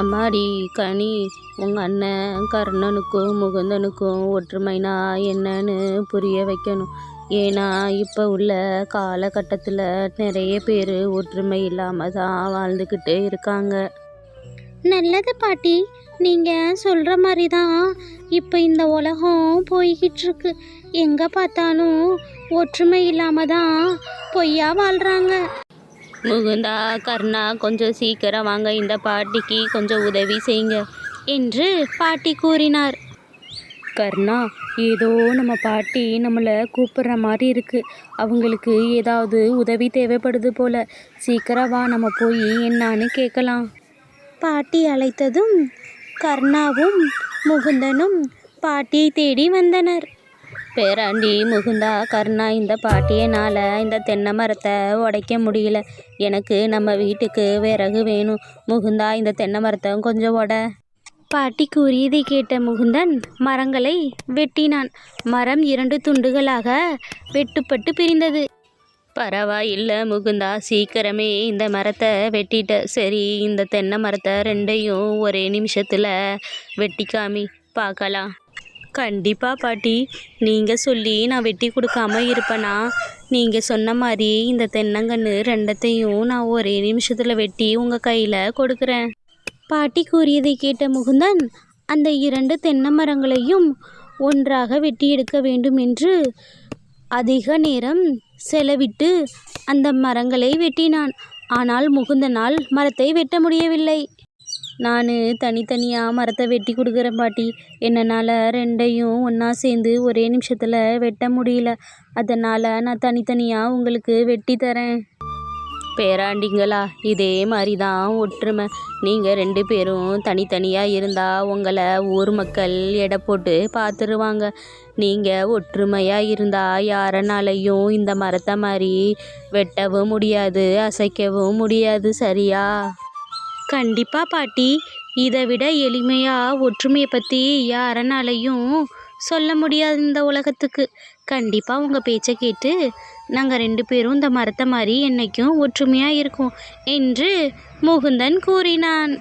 அம்மாடி கனி உங்கள் அண்ணன் கர்ணனுக்கும் முகுந்தனுக்கும் ஒற்றுமைனா என்னன்னு புரிய வைக்கணும். ஏன்னா இப்போ உள்ள காலகட்டத்தில் நிறைய பேர் ஒற்றுமை இல்லாமல் தான் வாழ்ந்துக்கிட்டு இருக்காங்க. நல்லது பாட்டி. நீங்கள் சொல்கிற மாதிரி தான் இப்போ இந்த உலகம் போய்கிட்டுருக்கு எங்கே பார்த்தாலும் ஒற்றுமை இல்லாமல் தான் பொய்யா வாழ்கிறாங்க முகுந்தா கர்ணா கொஞ்சம் சீக்கிரம் வாங்க இந்த பாட்டிக்கு கொஞ்சம் உதவி செய்யுங்க என்று பாட்டி கூறினார். கர்ணா ஏதோ நம்ம பாட்டி நம்மளை கூப்பிடுற மாதிரி இருக்கு. அவங்களுக்கு ஏதாவது உதவி தேவைப்படுது போல. சீக்கிரம் வா நம்ம போய் என்னான்னு கேட்கலாம். பாட்டி அழைத்ததும் கர்ணாவும் முகுந்தனும் பாட்டியை தேடி வந்தனர். பேராண்டி முகுந்தா கருணா இந்த பாட்டியனால் இந்த தென்னை மரத்தை உடைக்க முடியல. எனக்கு நம்ம வீட்டுக்கு விறகு வேணும். முகுந்தா இந்த தென்னை மரத்தை கொஞ்சம் உட. பாட்டி கூறியதை கேட்ட முகுந்தன் மரங்களை வெட்டினான். மரம் இரண்டு துண்டுகளாக வெட்டுப்பட்டு பிரிந்தது. பரவாயில்ல முகுந்தா சீக்கிரமே இந்த மரத்தை வெட்டிட்ட. சரி இந்த தென்னை மரத்தை ரெண்டையும் ஒரே நிமிஷத்தில் வெட்டிக்காமி பார்க்கலாம். கண்டிப்பாக பாட்டி. நீங்கள் சொல்லி நான் வெட்டி கொடுக்காம இருப்பேனா? நீங்கள் சொன்ன மாதிரி இந்த தென்னங்கன்று ரெண்டத்தையும் நான் ஒரே நிமிஷத்தில் வெட்டி உங்கள் கையில் கொடுக்குறேன். பாட்டி கூறியதை கேட்ட முகுந்தன் அந்த இரண்டு தென்னை மரங்களையும் ஒன்றாக வெட்டி எடுக்க வேண்டும் என்று அதிக நேரம் செலவிட்டு அந்த மரங்களை வெட்டினான். ஆனால் முகுந்தனால் மரத்தை வெட்ட முடியவில்லை. நான் தனித்தனியாக மரத்தை வெட்டி கொடுக்குறேன் பாட்டி. என்னால் ரெண்டையும் ஒன்றா சேர்ந்து ஒரே நிமிஷத்தில் வெட்ட முடியல. அதனால் நான் தனித்தனியாக உங்களுக்கு வெட்டி தரேன். பேராண்டிங்களா? இதே மாதிரி தான் ஒற்றுமை. நீங்கள் ரெண்டு பேரும் தனித்தனியாக இருந்தால் உங்களை ஊர் மக்கள் எடை போட்டு பார்த்துருவாங்க நீங்கள் ஒற்றுமையாக இருந்தால் யாரனாலையும் இந்த மரத்தை மாதிரி வெட்டவும் முடியாது அசைக்கவும் முடியாது சரியா? கண்டிப்பா பாட்டி. இதை விட எளிமையாக ஒற்றுமையை பற்றி யாரனாலையும் சொல்ல முடியாது இந்த உலகத்துக்கு. கண்டிப்பாக உங்கள் பேச்சை கேட்டு நாங்கள் ரெண்டு பேரும் இந்த மரத்தை மாதிரி என்றைக்கும் ஒற்றுமையாக இருக்கோம் என்று முகுந்தன் கூறினான்.